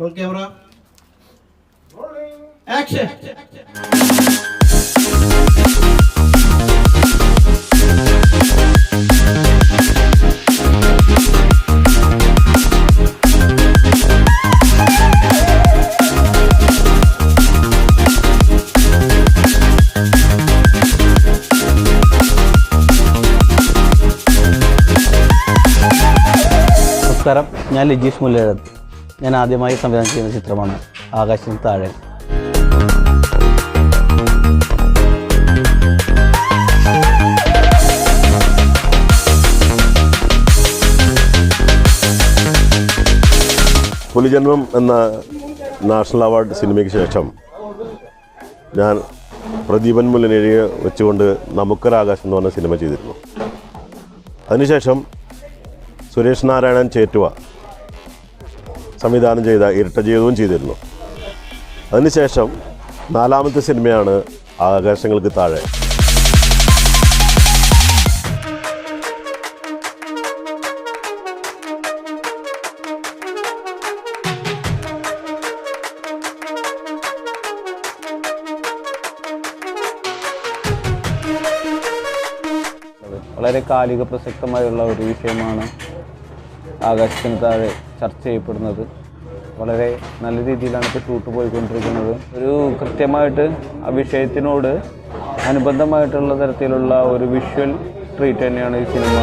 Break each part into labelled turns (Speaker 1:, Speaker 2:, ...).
Speaker 1: Role camera action
Speaker 2: നമസ്കാരം ഞാൻ ലിജീഷ് മുല്ലേഴത്ത് ഞാൻ ആദ്യമായി സംവിധാനം ചെയ്യുന്ന ചിത്രമാണ് ആകാശത്തിന് താഴെ.
Speaker 3: പുലിജന്മം എന്ന നാഷണൽ അവാർഡ് സിനിമയ്ക്ക് ശേഷം ഞാൻ പ്രദീപൻ മുല്ലനെഴിയെ വെച്ചുകൊണ്ട് നമുക്കൊരാകാശം എന്ന് പറഞ്ഞ സിനിമ ചെയ്തിരുന്നു. അതിനുശേഷം സുരേഷ് നാരായണൻ ചേറ്റുവ സംവിധാനം ചെയ്ത ഇരട്ട ജീവിതവും ചെയ്തിരുന്നു. അതിനുശേഷം നാലാമത്തെ സിനിമയാണ് ആകാശങ്ങൾക്ക് താഴെ.
Speaker 2: വളരെ കാലിക പ്രസക്തമായുള്ള ഒരു വിഷയമാണ് ആകാശത്തിന് താഴെ. ചർച്ച ചെയ്യപ്പെടുന്നത്. വളരെ നല്ല രീതിയിലാണ് ഇപ്പോൾ ഷൂട്ട് പോയിക്കൊണ്ടിരിക്കുന്നത്. ഒരു കൃത്യമായിട്ട് ആ വിഷയത്തിനോട് അനുബന്ധമായിട്ടുള്ള തരത്തിലുള്ള ഒരു വിഷ്വൽ ട്രീറ്റ് തന്നെയാണ് ഈ സിനിമ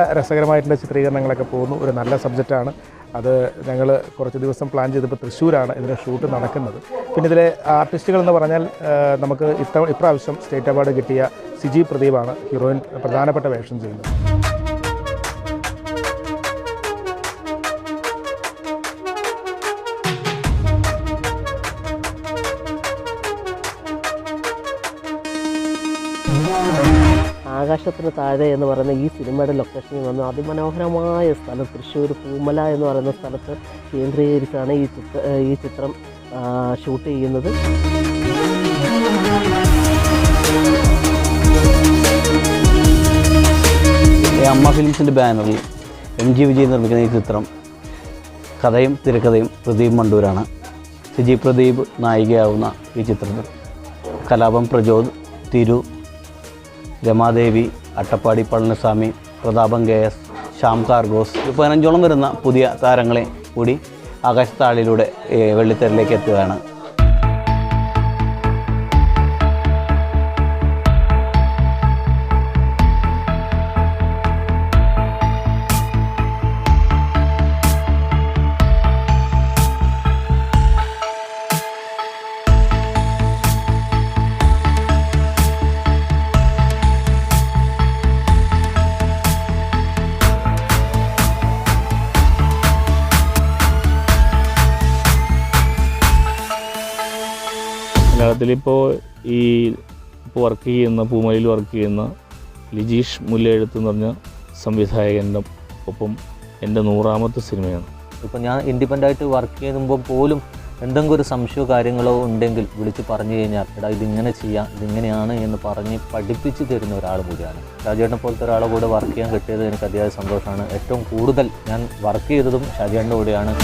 Speaker 4: നല്ല രസകരമായിട്ടുള്ള ചിത്രീകരണങ്ങളൊക്കെ പോകുന്നു. ഒരു നല്ല സബ്ജക്റ്റാണ്. അത് ഞങ്ങൾ കുറച്ച് ദിവസം പ്ലാൻ ചെയ്തപ്പോൾ തൃശ്ശൂരാണ് ഇതിന്റെ ഷൂട്ട് നടക്കുന്നത്. പിന്നെ ഇതിലെ ആർട്ടിസ്റ്റുകൾ എന്ന് പറഞ്ഞാൽ നമുക്ക് ഇത്ത ഇപ്രാവശ്യം സ്റ്റേറ്റ് അവാർഡ് കിട്ടിയ സിജി പ്രദീപാണ് ഹീറോയിൻ പ്രധാനപ്പെട്ട വേഷം ചെയ്യുന്നത്.
Speaker 5: ആകാശത്തിന് താഴെ എന്ന് പറയുന്ന ഈ സിനിമയുടെ ലൊക്കേഷനിൽ വന്ന് അതിമനോഹരമായ സ്ഥലം തൃശ്ശൂർ പൂമല എന്ന് പറയുന്ന സ്ഥലത്ത് കേന്ദ്രീകരിച്ചാണ് ഈ ചിത്ര ഈ ചിത്രം ഷൂട്ട് ചെയ്യുന്നത്.
Speaker 2: അമ്മ ഫിലിംസിന്റെ ബാനറിൽ എം ജി വിജയ് നിർമ്മിക്കുന്ന ഈ ചിത്രം കഥയും തിരക്കഥയും പ്രദീപ് മണ്ടൂരാണ്. സിജി പ്രദീപ് നായികയാവുന്ന ഈ ചിത്രത്തിൽ. കലാപം പ്രജോദ് തിരു രമാദേവി അട്ടപ്പാടി പളനിസ്വാമി പ്രതാപം കെ എസ് ശ്യാം കാർഗോസ് പതിനഞ്ചോളം വരുന്ന പുതിയ താരങ്ങളെ കൂടി ആകാശത്താളിലൂടെ വെള്ളിത്തേരിലേക്ക് എത്തുകയാണ്.
Speaker 6: മലയാളത്തിലിപ്പോൾ ഈ ഇപ്പോൾ വർക്ക് ചെയ്യുന്ന പൂമലയിൽ വർക്ക് ചെയ്യുന്ന ലിജീഷ് മുല്ലയെഴുത്ത് എന്ന് പറഞ്ഞ സംവിധായകന്റെ ഒപ്പം എന്റെ നൂറാമത്തെ സിനിമയാണ്.
Speaker 7: ഇപ്പം ഞാൻ ഇൻഡിപെന്റ് ആയിട്ട് വർക്ക് ചെയ്യുമ്പോൾ പോലും എന്തെങ്കിലും ഒരു സംശയമോ കാര്യങ്ങളോ ഉണ്ടെങ്കിൽ വിളിച്ച് പറഞ്ഞു കഴിഞ്ഞാൽ എടാ ഇതിങ്ങനെ ചെയ്യാം ഇതിങ്ങനെയാണ് എന്ന് പറഞ്ഞ് പഠിപ്പിച്ച് തരുന്ന ഒരാൾ കൂടിയാണ്. ഷാജേട്ടനെ പോലത്തെ ഒരാളെ കൂടെ വർക്ക് ചെയ്യാൻ കിട്ടിയത് എനിക്ക് അതിയായ സന്തോഷമാണ്. ഏറ്റവും കൂടുതൽ ഞാൻ വർക്ക് ചെയ്തതും ഷാജേട്ടന്റെ കൂടെയാണ്.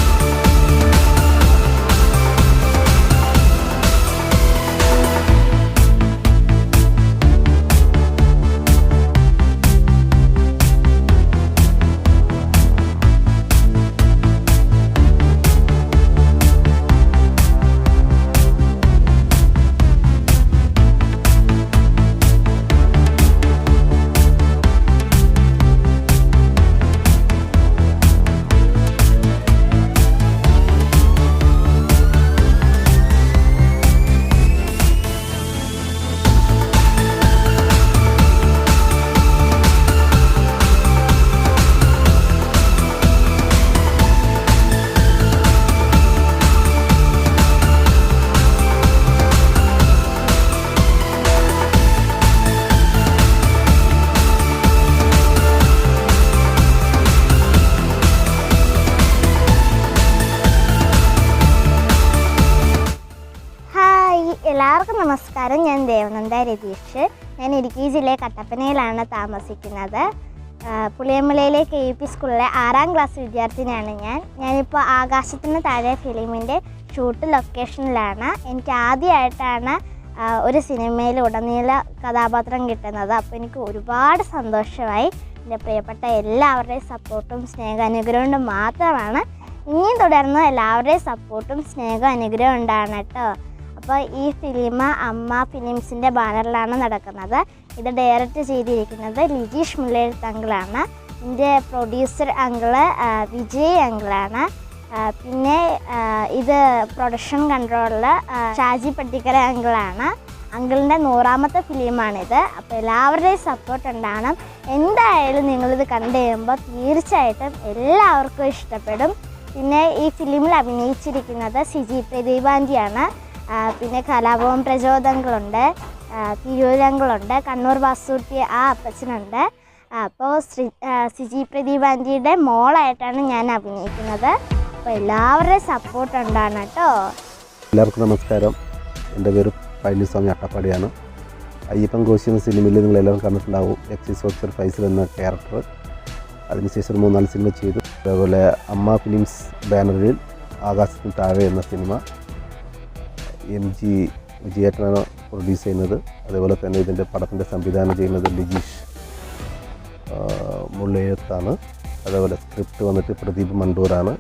Speaker 1: നമസ്കാരം. ഞാൻ ദേവനന്ദ രതീഷ്. ഞാൻ ഇടുക്കി ജില്ലയിലെ കട്ടപ്പനയിലാണ് താമസിക്കുന്നത്. പുളിയമ്പലയിലെ കെ യു പി സ്കൂളിലെ ആറാം ക്ലാസ് വിദ്യാർത്ഥിനിയാണ് ഞാൻ. ഞാനിപ്പോൾ ആകാശത്തിന് താഴെ ഫിലിമിന്റെ ഷൂട്ട് ലൊക്കേഷനിലാണ് എനിക്ക് ആദ്യമായിട്ടാണ് ഒരു സിനിമയിൽ ഉടനീള കഥാപാത്രം കിട്ടുന്നത്. അപ്പോൾ എനിക്ക് ഒരുപാട് സന്തോഷമായി. എന്റെ പ്രിയപ്പെട്ട എല്ലാവരുടെയും സപ്പോർട്ടും സ്നേഹാനുഗ്രഹം കൊണ്ട് മാത്രമാണ് ഇനിയും തുടർന്ന് എല്ലാവരുടെയും സപ്പോർട്ടും സ്നേഹ അനുഗ്രഹം ഉണ്ടാകണം കേട്ടോ അപ്പോൾ ഈ ഫിലിം അമ്മ ഫിലിംസിന്റെ ബാനറിലാണ് നടക്കുന്നത്. ഇത് ഡയറക്റ്റ് ചെയ്തിരിക്കുന്നത് ലിജീഷ് മുള്ളെഴുത്ത് അങ്കിളാണ് ഇതിന്റെ പ്രൊഡ്യൂസർ അങ്കിൾ വിജയ് അങ്കിളാണ്. പിന്നെ ഇത് പ്രൊഡക്ഷൻ കൺട്രോളിൽ ഷാജി പട്ടിക്കര അങ്കിളാണ്. അങ്കിളിന്റെ നൂറാമത്തെ ഫിലിമാണിത്. അപ്പോൾ എല്ലാവരുടെയും സപ്പോർട്ട് ഉണ്ടാകണം എന്തായാലും നിങ്ങളിത് കണ്ടു കഴിയുമ്പോൾ തീർച്ചയായിട്ടും എല്ലാവർക്കും ഇഷ്ടപ്പെടും. പിന്നെ ഈ ഫിലിമിൽ അഭിനയിച്ചിരിക്കുന്നത് സിജി പ്രദീപാന്റിയാണ് പിന്നെ കലാഭവൻ പ്രചോദങ്ങളുണ്ട് തിരൂരങ്ങളുണ്ട് കണ്ണൂർ വാസൂട്ടി ആ അപ്പച്ചനുണ്ട്. അപ്പോൾ സിജി പ്രദീപ് ആന്റിയുടെ മോളായിട്ടാണ് ഞാൻ അഭിനയിക്കുന്നത്. അപ്പോൾ എല്ലാവരുടെയും സപ്പോർട്ട് ഉണ്ടാണ് കേട്ടോ.
Speaker 8: എല്ലാവർക്കും നമസ്കാരം. എന്റെ പേര് പഴനിസ്വാമി അട്ടപ്പാടിയാണ്. അയ്യപ്പൻ കോശി എന്ന സിനിമയിൽ നിങ്ങളെല്ലാവരും കണ്ടിട്ടുണ്ടാവും. എക്സൈസ് ഓഫീസർ ഫൈസൽ എന്ന ക്യാരക്ടർ. അതിനുശേഷം മൂന്നാൽ സിനിമ ചെയ്തു. അതേപോലെ അമ്മ ഫിലിംസ് ബാനറിൽ ആകാശത്തിന് താഴെ എന്ന സിനിമ. എം ജി വിജയേട്ടനാണ് പ്രൊഡ്യൂസ് ചെയ്യുന്നത്. അതേപോലെ തന്നെ ഇതിന്റെ പടത്തിന്റെ സംവിധാനം ചെയ്യുന്നത് ലിജീഷ് മുള്ളയത്താണ്. അതേപോലെ സ്ക്രിപ്റ്റ് വന്നിട്ട് പ്രദീപ് മണ്ടൂരാണ്.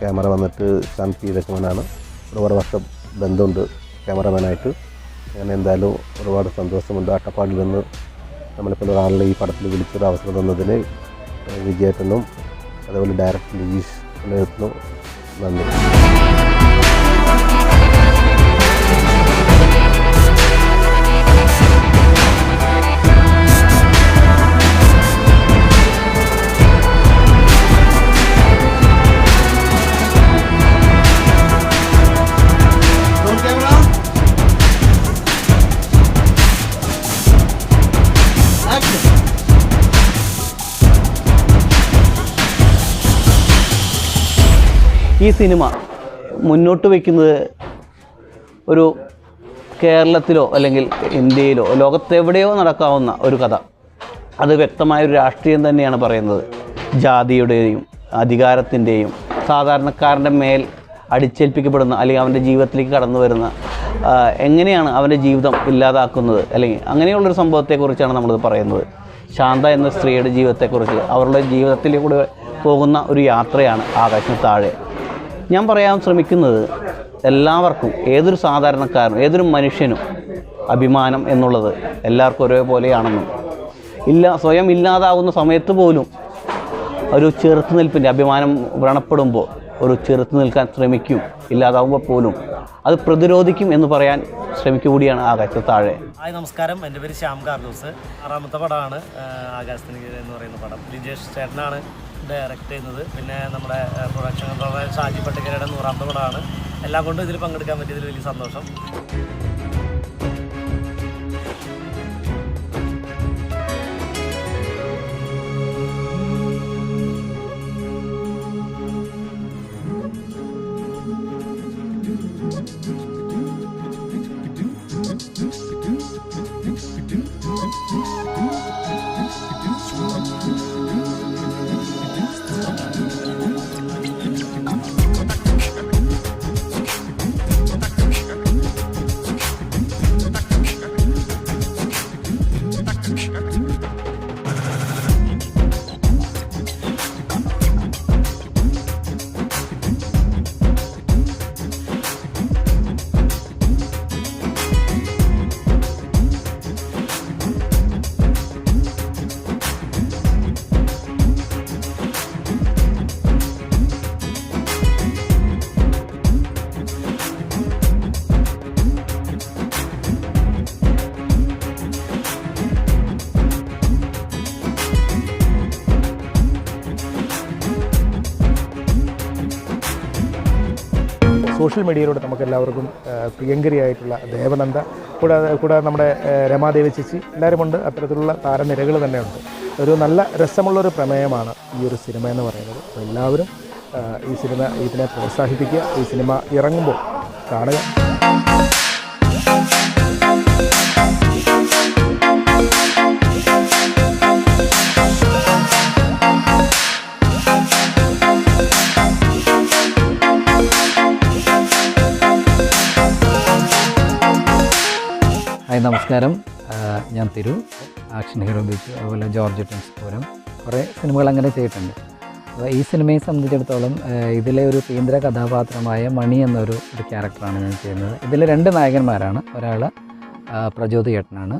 Speaker 8: ക്യാമറ വന്നിട്ട് സാം പി ലക്ഷ്മണാണ് ഒരുപാട് വർഷം ബന്ധമുണ്ട് ക്യാമറമാനായിട്ട്. അങ്ങനെ എന്തായാലും ഒരുപാട് സന്തോഷമുണ്ട്. അട്ടപ്പാടിൽ നിന്ന് നമ്മളിപ്പോൾ ഒരാളിനെ ഈ പടത്തിൽ വിളിച്ചൊരു അവസരം തന്നതിന് വിജയേട്ടനും അതേപോലെ ഡയറക്ടർ ലിജീഷ് മുള്ളയത്തിനും നന്ദി.
Speaker 2: ഈ സിനിമ മുന്നോട്ട് വയ്ക്കുന്നത് ഒരു കേരളത്തിലോ അല്ലെങ്കിൽ ഇന്ത്യയിലോ ലോകത്തെവിടെയോ നടക്കാവുന്ന ഒരു കഥ. അത് വ്യക്തമായ ഒരു രാഷ്ട്രീയം തന്നെയാണ് പറയുന്നത്. ജാതിയുടെയും അധികാരത്തിന്റെയും സാധാരണക്കാരന്റെ മേൽ അടിച്ചേൽപ്പിക്കപ്പെടുന്ന അല്ലെങ്കിൽ അവന്റെ ജീവിതത്തിലേക്ക് കടന്നു വരുന്ന എങ്ങനെയാണ് അവന്റെ ജീവിതം ഇല്ലാതാക്കുന്നത്? അല്ലെങ്കിൽ അങ്ങനെയുള്ളൊരു സംഭവത്തെക്കുറിച്ചാണ് നമ്മളിത് പറയുന്നത്. ശാന്ത എന്ന സ്ത്രീയുടെ ജീവിതത്തെക്കുറിച്ച് അവരുടെ ജീവിതത്തിലൂടെ പോകുന്ന ഒരു യാത്രയാണ് ആകാശത്താഴെ താഴെ. ഞാൻ പറയാൻ ശ്രമിക്കുന്നത് എല്ലാവർക്കും ഏതൊരു സാധാരണക്കാരനും ഏതൊരു മനുഷ്യനും അഭിമാനം എന്നുള്ളത് എല്ലാവർക്കും ഒരേപോലെയാണെന്നും ഇല്ല സ്വയം ഇല്ലാതാവുന്ന സമയത്ത് പോലും ഒരു ചെറുത്തുനിൽപ്പിന്റെ അഭിമാനം വ്രണപ്പെടുമ്പോൾ ഒരു ചെറുത്ത് നിൽക്കാൻ ശ്രമിക്കും ഇല്ലാതാവുമ്പോൾ പോലും അത് പ്രതിരോധിക്കും എന്ന് പറയാൻ ശ്രമിക്കുക കൂടിയാണ് ആകാശത്ത് താഴെ.
Speaker 9: ഹായ് നമസ്കാരം. എന്റെ പേര് ശ്യാം കാർലൂസ് ആറാമത്തെ പടമാണ് ആകാശത്തിന് എന്ന് പറയുന്ന പടം. ലിജേഷ് ചേട്ടനാണ്. ഡയറക്റ്റ് ചെയ്യുന്നത്. പിന്നെ നമ്മുടെ പ്രൊഡക്ഷൻ കൺട്രോളർ ഷാജി പട്ടിക്കരയുടെ നൂറാമത്തെ പടമാണ് എല്ലാം കൊണ്ടും ഇതിൽ പങ്കെടുക്കാൻ പറ്റിയതിൽ വലിയ സന്തോഷം.
Speaker 4: സോഷ്യൽ മീഡിയയിലൂടെ നമുക്ക് എല്ലാവർക്കും പ്രിയങ്കരിയായിട്ടുള്ള ദേവനന്ദ കൂടാതെ കൂടാതെ നമ്മുടെ രമാദേവി ചേച്ചി എല്ലാവരുമുണ്ട്. അത്തരത്തിലുള്ള താരനിരകൾ തന്നെയുണ്ട്. ഒരു നല്ല രസമുള്ളൊരു പ്രമേയമാണ് ഈ ഒരു സിനിമ എന്ന് പറയുന്നത്. എല്ലാവരും ഈ സിനിമ ഇതിനെ പ്രോത്സാഹിപ്പിക്കുക ഈ സിനിമ ഇറങ്ങുമ്പോൾ കാണുക.
Speaker 10: നമസ്കാരം. ഞാൻ തിരു. ആക്ഷൻ ഹീറോ ബീച്ച് അതുപോലെ ജോർജ് ടെൻസ് പൂരം. കുറേ സിനിമകൾ അങ്ങനെ ചെയ്തിട്ടുണ്ട്. അപ്പോൾ ഈ സിനിമയെ സംബന്ധിച്ചിടത്തോളം ഇതിലെ ഒരു കേന്ദ്ര കഥാപാത്രമായ മണി എന്നൊരു ഒരു ക്യാരക്ടറാണ് ഞാൻ ചെയ്യുന്നത്. ഇതിലെ രണ്ട് നായകന്മാരാണ്. ഒരാൾ പ്രചോദ് ചേട്ടനാണ്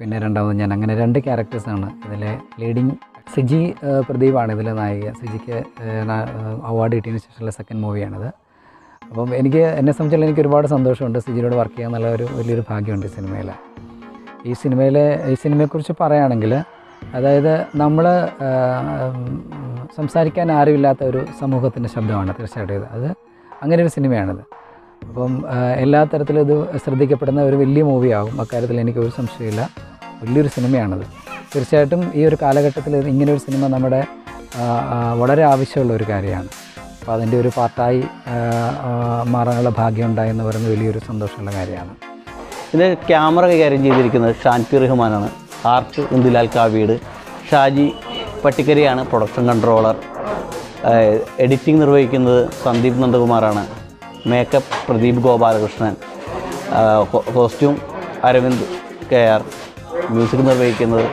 Speaker 10: പിന്നെ രണ്ടാമത് ഞാൻ. അങ്ങനെ രണ്ട് ക്യാരക്ടേഴ്സാണ് ഇതിലെ ലീഡിങ് സിജി പ്രദീപാണ് ഇതിലെ നായിക. സിജിക്ക് അവാർഡ് കിട്ടിയതിന് ശേഷമുള്ള സെക്കൻഡ് മൂവിയാണിത് അപ്പം എനിക്ക് എന്നെ സംബന്ധിച്ചാൽ എനിക്ക് ഒരുപാട് സന്തോഷമുണ്ട് സിജിയോട് വർക്ക് ചെയ്യാൻ എന്നുള്ള ഒരു വലിയൊരു ഭാഗ്യമുണ്ട് ഈ സിനിമയിൽ ഈ സിനിമയിലെ ഈ സിനിമയെക്കുറിച്ച് പറയുകയാണെങ്കിൽ അതായത് നമ്മൾ സംസാരിക്കാൻ ആരുമില്ലാത്ത ഒരു സമൂഹത്തിന്റെ ശബ്ദമാണ് തീർച്ചയായിട്ടും ഇത്. അത് അങ്ങനെ ഒരു സിനിമയാണിത്. അപ്പം എല്ലാ തരത്തിലും ഇത് ശ്രദ്ധിക്കപ്പെടുന്ന ഒരു വലിയ മൂവിയാകും അക്കാര്യത്തിൽ എനിക്ക് ഒരു സംശയമില്ല. വലിയൊരു സിനിമയാണത്. തീർച്ചയായിട്ടും ഈ ഒരു കാലഘട്ടത്തിൽ ഇങ്ങനെ ഒരു സിനിമ നമ്മുടെ വളരെ ആവശ്യമുള്ള ഒരു കാര്യമാണ്. അപ്പോൾ അതിന്റെ ഒരു പാർട്ടായി മാറാനുള്ള ഭാഗ്യം ഉണ്ടായെന്ന് പറയുന്നത് വലിയൊരു സന്തോഷമുള്ള കാര്യമാണ്.
Speaker 2: ഇത് ക്യാമറ കൈകാര്യം ചെയ്തിരിക്കുന്നത് ഷാൻപി റഹ്മാനാണ്. ആർട്ട് ഇന്ദുലാൽ കാവീട് ഷാജി പട്ടിക്കരിയാണ് പ്രൊഡക്ഷൻ കൺട്രോളർ. എഡിറ്റിംഗ് നിർവഹിക്കുന്നത് Sandeep നന്ദകുമാറാണ്. Makeup Pradeep Gopalakrishnan. Costume Aravind K R. Music നിർവഹിക്കുന്നത്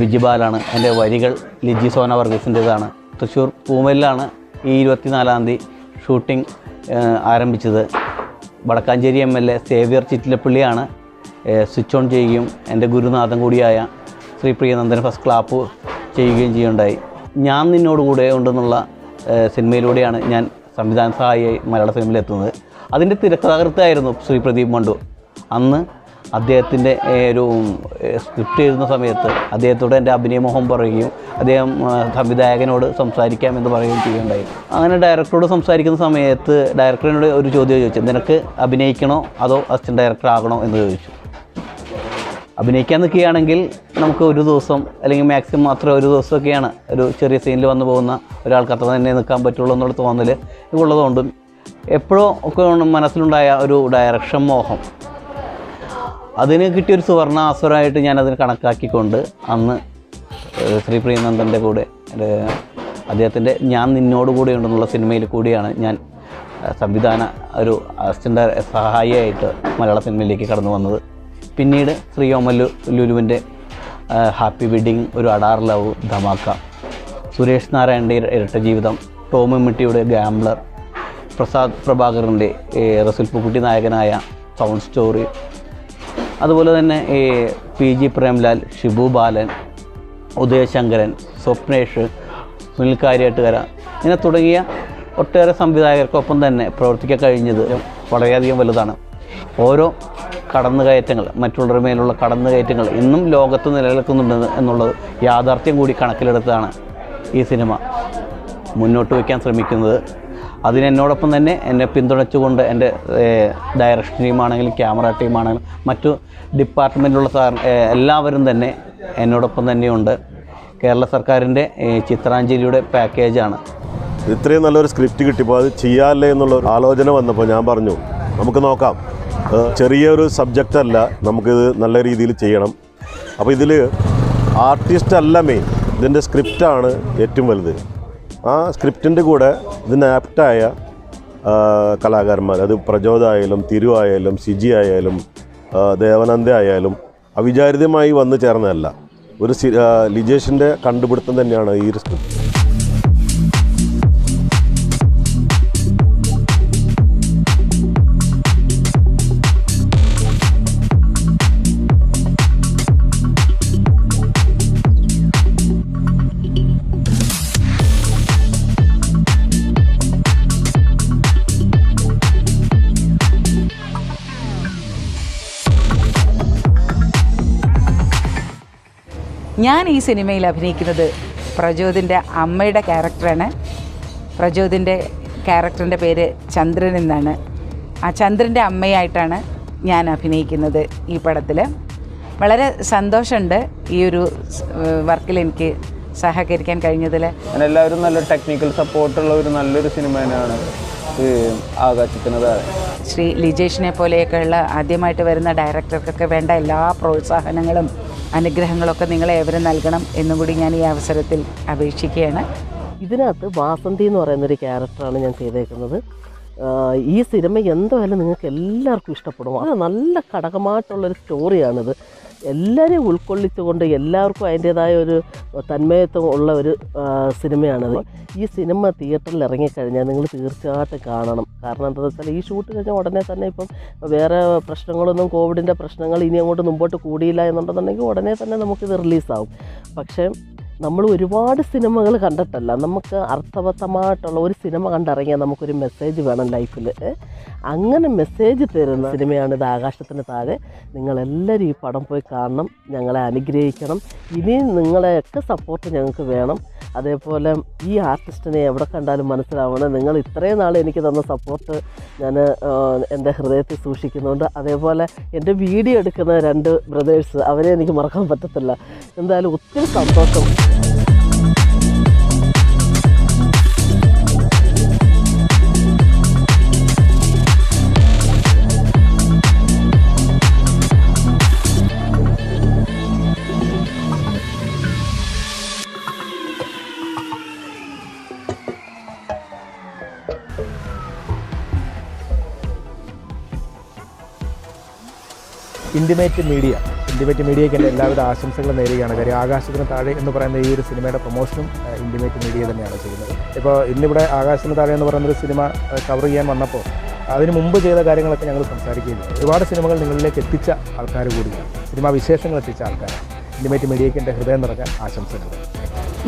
Speaker 2: ബിജിബാലാണ് എന്റെ വരികൾ ലിജി സോന വർഗീസിന്റേതാണ്. തൃശ്ശൂർ പൂമലിലാണ് ഈ ഇരുപത്തിനാലാം തീയതി ഷൂട്ടിംഗ് ആരംഭിച്ചത്. Vadakkanchery M L A Xavier ചിറ്റിലപ്പള്ളിയാണ്. Switch on ചെയ്യുകയും എന്റെ ഗുരുനാഥൻ കൂടിയായ ശ്രീ പ്രിയനന്ദൻ ഫസ്റ്റ് ക്ലാപ്പ് ചെയ്യുകയും ചെയ്യുകയുണ്ടായി. ഞാൻ നിന്നോട് കൂടെ ഉണ്ടെന്നുള്ള സിനിമയിലൂടെയാണ് ഞാൻ സംവിധാന സഹായിയായി മലയാള സിനിമയിൽ എത്തുന്നത് അതിന്റെ തിരക്കഥാകൃത്തായിരുന്നു ശ്രീ പ്രദീപ് മണ്ടു. അന്ന് അദ്ദേഹത്തിന്റെ ഒരു സ്ക്രിപ്റ്റ് എഴുതുന്ന സമയത്ത് അദ്ദേഹത്തോട് എന്റെ അഭിനയമോഹം പറയുകയും അദ്ദേഹം സംവിധായകനോട് സംസാരിക്കാമെന്ന് പറയുകയും ചെയ്യുകയുണ്ടായി. അങ്ങനെ ഡയറക്ടറോട് സംസാരിക്കുന്ന സമയത്ത് ഡയറക്ടറിനോട് ഒരു ചോദ്യം ചോദിച്ചു. നിനക്ക് അഭിനയിക്കണോ? അതോ അസിസ്റ്റന്റ് ഡയറക്ടർ ആകണോ? എന്ന് ചോദിച്ചു. അഭിനയിക്കാൻ നിൽക്കുകയാണെങ്കിൽ നമുക്ക് ഒരു ദിവസം അല്ലെങ്കിൽ മാക്സിമം മാത്രം ഒരു ദിവസമൊക്കെയാണ് ഒരു ചെറിയ സീനിൽ വന്നു പോകുന്ന ഒരാൾക്ക് അത്ര തന്നെ നിൽക്കാൻ പറ്റുള്ളൂ എന്നുള്ള തോന്നൽ ഉള്ളതുകൊണ്ടും എപ്പോഴും ഒക്കെ മനസ്സിലുണ്ടായ ഒരു ഡയറക്ഷൻ മോഹം. അതിന് കിട്ടിയൊരു സുവർണ അവസരമായിട്ട് ഞാനതിന് കണക്കാക്കിക്കൊണ്ട് അന്ന് ശ്രീ പ്രിയനന്ദന്റെ കൂടെ അദ്ദേഹത്തിന്റെ ഞാൻ നിന്നോട് കൂടെ ഉണ്ടെന്നുള്ള സിനിമയിൽ കൂടിയാണ് ഞാൻ സംവിധാന ഒരു അസിസ്റ്റന്റ് സഹായിയായിട്ട് മലയാള സിനിമയിലേക്ക് കടന്നു വന്നത്. പിന്നീട് ശ്രീ ഓമല്ലു ലുലുവിന്റെ happy wedding Oru Adaar love Dhamaka Suresh നാരായണന്റെ ഇരട്ട ജീവിതം ടോമി മിട്ടിയുടെ ഗാംബ്ലർ പ്രസാദ് പ്രഭാകറിന്റെ റസുൽപ്പുക്കുട്ടി പൂക്കുട്ടി നായകനായ സൗണ്ട് സ്റ്റോറി അതുപോലെ തന്നെ പി ജി പ്രേംലാൽ ഷിബു ബാലൻ ഉദയശങ്കരൻ സ്വപ്നേഷ് സുനിൽ കാര്യാട്ടുകര ഇങ്ങനെ തുടങ്ങിയ ഒട്ടേറെ സംവിധായകർക്കൊപ്പം തന്നെ പ്രവർത്തിക്കാൻ കഴിഞ്ഞത് വളരെയധികം വലുതാണ്. ഓരോ കടന്നുകയറ്റങ്ങൾ മറ്റുള്ളവരുടെ മേലുള്ള കടന്നുകയറ്റങ്ങൾ ഇന്നും ലോകത്ത് നിലനിൽക്കുന്നുണ്ട് എന്നുള്ളത് യാഥാർത്ഥ്യം കൂടി കണക്കിലെടുത്താണ് ഈ സിനിമ. മുന്നോട്ട് വയ്ക്കാൻ ശ്രമിക്കുന്നത് അതിനെന്നോടൊപ്പം തന്നെ എന്നെ പിന്തുണച്ചുകൊണ്ട് എന്റെ ഡയറക്ഷൻ ടീമാണെങ്കിലും ക്യാമറ ടീമാണെങ്കിലും മറ്റു ഡിപ്പാർട്ട്മെന്റിലുള്ള സാർ എല്ലാവരും തന്നെ എന്നോടൊപ്പം തന്നെയുണ്ട്. കേരള സർക്കാരിന്റെ ചിത്രാഞ്ജലിയുടെ പാക്കേജാണ്
Speaker 3: ഇത്രയും നല്ലൊരു സ്ക്രിപ്റ്റ് കിട്ടിയപ്പോൾ അത് ചെയ്യാല്ലേ എന്നുള്ള ഒരു ആലോചന വന്നപ്പോൾ ഞാൻ പറഞ്ഞു നമുക്ക് നോക്കാം. ചെറിയൊരു സബ്ജക്റ്റ് അല്ല നമുക്കിത് നല്ല രീതിയിൽ ചെയ്യണം. അപ്പോൾ ഇതിൽ ആർട്ടിസ്റ്റ് അല്ല മെയിൻ ഇതിന്റെ സ്ക്രിപ്റ്റാണ് ഏറ്റവും വലുത്. ആ സ്ക്രിപ്റ്റിന്റെ കൂടെ ഇതിന് ആപ്റ്റായ കലാകാരന്മാർ. അത് പ്രചോദായാലും തിരു ആയാലും സിജി ആയാലും ദേവനന്ദ ആയാലും അവിചാരിതമായി വന്നു ചേർന്നതല്ല. ഒരു ലിജേഷിന്റെ കണ്ടുപിടുത്തം തന്നെയാണ് ഈ ഒരു സ്ക്രിപ്റ്റ്.
Speaker 11: ഞാൻ ഈ സിനിമയിൽ അഭിനയിക്കുന്നത് പ്രചോദിന്റെ അമ്മയുടെ ക്യാരക്ടറാണ്. പ്രചോദിന്റെ ക്യാരക്ടറിന്റെ പേര് ചന്ദ്രൻ എന്നാണ്. ആ ചന്ദ്രന്റെ അമ്മയായിട്ടാണ് ഞാൻ അഭിനയിക്കുന്നത് ഈ പടത്തിൽ വളരെ സന്തോഷമുണ്ട് ഈ ഒരു വർക്കിൽ എനിക്ക് സഹകരിക്കാൻ കഴിഞ്ഞതിൽ
Speaker 12: എല്ലാവരും നല്ല ടെക്നിക്കൽ സപ്പോർട്ടുള്ള ഒരു നല്ലൊരു സിനിമ തന്നെയാണ് ഈ ആകാശത്തിനത്
Speaker 11: ശ്രീ ലിജേഷിനെ പോലെയൊക്കെയുള്ള ആദ്യമായിട്ട് വരുന്ന ഡയറക്ടർക്കൊക്കെ വേണ്ട എല്ലാ പ്രോത്സാഹനങ്ങളും അനുഗ്രഹങ്ങളൊക്കെ നിങ്ങളെ ഏവരും നൽകണം എന്നും കൂടി ഞാൻ ഈ അവസരത്തിൽ അപേക്ഷിക്കുകയാണ്.
Speaker 5: ഇതിനകത്ത് വാസന്തി എന്ന് പറയുന്നൊരു ക്യാരക്ടറാണ് ഞാൻ ചെയ്തേക്കുന്നത്. ഈ സിനിമ എന്തായാലും നിങ്ങൾക്ക് എല്ലാവർക്കും ഇഷ്ടപ്പെടും. അത് നല്ല ഘടകമായിട്ടുള്ളൊരു സ്റ്റോറിയാണിത്. എല്ലാവരെയും ഉൾക്കൊള്ളിച്ചുകൊണ്ട് എല്ലാവർക്കും അതിന്റേതായ ഒരു തന്മയത്വം ഉള്ള ഒരു സിനിമയാണത്. ഈ സിനിമ തിയേറ്ററിൽ ഇറങ്ങിക്കഴിഞ്ഞാൽ നിങ്ങൾ തീർച്ചയായിട്ടും കാണണം. കാരണം എന്താണെന്ന് വെച്ചാൽ ഈ ഷൂട്ട് കഴിഞ്ഞാൽ ഉടനെ തന്നെ ഇപ്പം വേറെ പ്രശ്നങ്ങളൊന്നും കോവിഡിന്റെ പ്രശ്നങ്ങൾ ഇനി അങ്ങോട്ട് മുമ്പോട്ട് കൂടിയില്ല എന്നുണ്ടെന്നുണ്ടെങ്കിൽ ഉടനെ തന്നെ നമുക്കിത് റിലീസാവും. പക്ഷേ നമ്മൾ ഒരുപാട് സിനിമകൾ കണ്ടിട്ടല്ല. നമുക്ക് അർത്ഥവത്തമായിട്ടുള്ള ഒരു സിനിമ കണ്ടിറങ്ങിയാൽ നമുക്കൊരു മെസ്സേജ് വേണം ലൈഫിൽ അങ്ങനെ മെസ്സേജ് തരുന്ന സിനിമയാണ് ഇത് ആകാശത്തിന് താഴെ. നിങ്ങളെല്ലാവരും ഈ പടം പോയി കാണണം ഞങ്ങളെ അനുഗ്രഹിക്കണം. ഇനിയും നിങ്ങളെയൊക്കെ സപ്പോർട്ട് ഞങ്ങൾക്ക് വേണം. അതേപോലെ ഈ ആർട്ടിസ്റ്റിനെ എവിടെ കണ്ടാലും മനസ്സിലാവണം. നിങ്ങൾ ഇത്രയും നാൾ എനിക്ക് തന്ന സപ്പോർട്ട് ഞാൻ എന്റെ ഹൃദയത്തിൽ സൂക്ഷിക്കുന്നുണ്ട്. അതേപോലെ എന്റെ വീഡിയോ എടുക്കുന്ന രണ്ട് ബ്രദേഴ്സ് അവരെ എനിക്ക് മറക്കാൻ പറ്റത്തില്ല. എന്തായാലും ഒത്തിരി സന്തോഷം.
Speaker 4: ഇന്റിമേറ്റ് മീഡിയ ഇന്റിമേറ്റ് മീഡിയയ്ക്ക് എന്റെ എല്ലാവിധ ആശംസകളും നേരുകയാണ്. കാര്യം ആകാശത്തിന് താഴെ എന്ന് പറയുന്ന ഈ ഒരു സിനിമയുടെ പ്രൊമോഷനും ഇന്റിമേറ്റ് മീഡിയ തന്നെയാണ് ചെയ്യുന്നത്. ഇപ്പോൾ ഇന്നിവിടെ ആകാശത്തിന് താഴെ എന്ന് പറയുന്ന ഒരു സിനിമ കവർ ചെയ്യാൻ വന്നപ്പോൾ അതിന് മുമ്പ് ചെയ്ത കാര്യങ്ങളൊക്കെ ഞങ്ങൾ സംസാരിക്കുകയില്ല ഒരുപാട് സിനിമകൾ നിങ്ങളിലേക്ക് എത്തിച്ച ആൾക്കാർ കൂടിയാണ്. സിനിമാ വിശേഷങ്ങൾ എത്തിച്ച ആൾക്കാരാണ്. ഇന്റിമേറ്റ് മീഡിയയ്ക്ക് എന്റെ ഹൃദയം നിറഞ്ഞ ആശംസകൾ.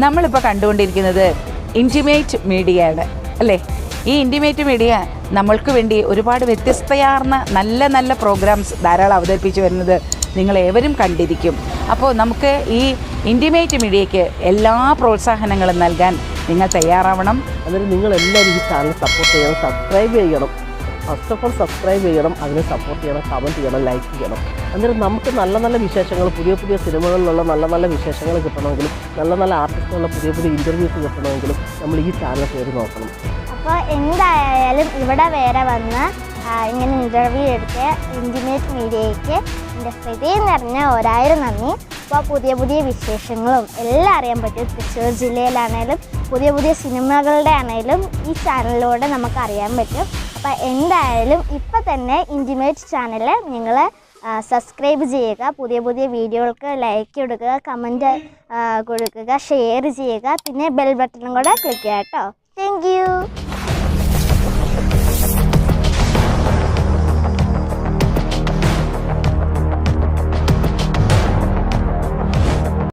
Speaker 11: നമ്മളിപ്പോൾ കണ്ടുകൊണ്ടിരിക്കുന്നത് ഇന്റിമേറ്റ് മീഡിയയാണ് അല്ലേ? ഈ ഇന്റിമേറ്റ് മീഡിയ നമ്മൾക്ക് വേണ്ടി ഒരുപാട് വ്യത്യസ്തയാർന്ന നല്ല നല്ല പ്രോഗ്രാംസ് ധാരാളം അവതരിപ്പിച്ചു വരുന്നത് നിങ്ങളേവരും കണ്ടിരിക്കും. അപ്പോൾ നമുക്ക് ഈ ഇന്റിമേറ്റ് മീഡിയയ്ക്ക് എല്ലാ പ്രോത്സാഹനങ്ങളും നൽകാൻ നിങ്ങൾ തയ്യാറാവണം.
Speaker 5: അതിന് നിങ്ങൾ എല്ലാവരും ഈ ചാനൽ സപ്പോർട്ട് ചെയ്യണം സബ്സ്ക്രൈബ് ചെയ്യണം. ഫസ്റ്റ് ഓഫ് ഓൾ സബ്സ്ക്രൈബ് ചെയ്യണം അതിനെ സപ്പോർട്ട് ചെയ്യണം കമന്റ് ചെയ്യണം ലൈക്ക് ചെയ്യണം. അന്നേരം നമുക്ക് നല്ല നല്ല വിശേഷങ്ങൾ പുതിയ പുതിയ സിനിമകളിലുള്ള നല്ല നല്ല വിശേഷങ്ങൾ കിട്ടണമെങ്കിലും നല്ല നല്ല ആർട്ടിസ്റ്റുകളുടെ പുതിയ പുതിയ ഇന്റർവ്യൂസ് കിട്ടണമെങ്കിലും നമ്മൾ ഈ ചാനൽ കയറി നോക്കണം.
Speaker 1: അപ്പോൾ എന്തായാലും ഇവിടെ വേറെ വന്ന് ഇങ്ങനെ ഇന്റർവ്യൂ എടുത്ത് ഇന്റിമേറ്റ് മീഡിയയ്ക്ക് എന്റെ ഹൃദയം നിറഞ്ഞ ഒരായിരം നന്ദി. അപ്പോൾ പുതിയ പുതിയ വിശേഷങ്ങളും എല്ലാം അറിയാൻ പറ്റും. തൃശ്ശൂർ ജില്ലയിലാണേലും പുതിയ പുതിയ സിനിമകളുടെ ആണേലും ഈ ചാനലിലൂടെ നമുക്ക് അറിയാൻ പറ്റും. അപ്പോൾ എന്തായാലും ഇപ്പം തന്നെ ഇന്റിമേറ്റ് ചാനൽ നിങ്ങൾ സബ്സ്ക്രൈബ് ചെയ്യുക പുതിയ പുതിയ വീഡിയോകൾക്ക് ലൈക്ക് കൊടുക്കുക കമന്റ് കൊടുക്കുക ഷെയർ ചെയ്യുക പിന്നെ ബെൽ ബട്ടണും കൂടെ ക്ലിക്ക് ചെയ്യുക കേട്ടോ താങ്ക്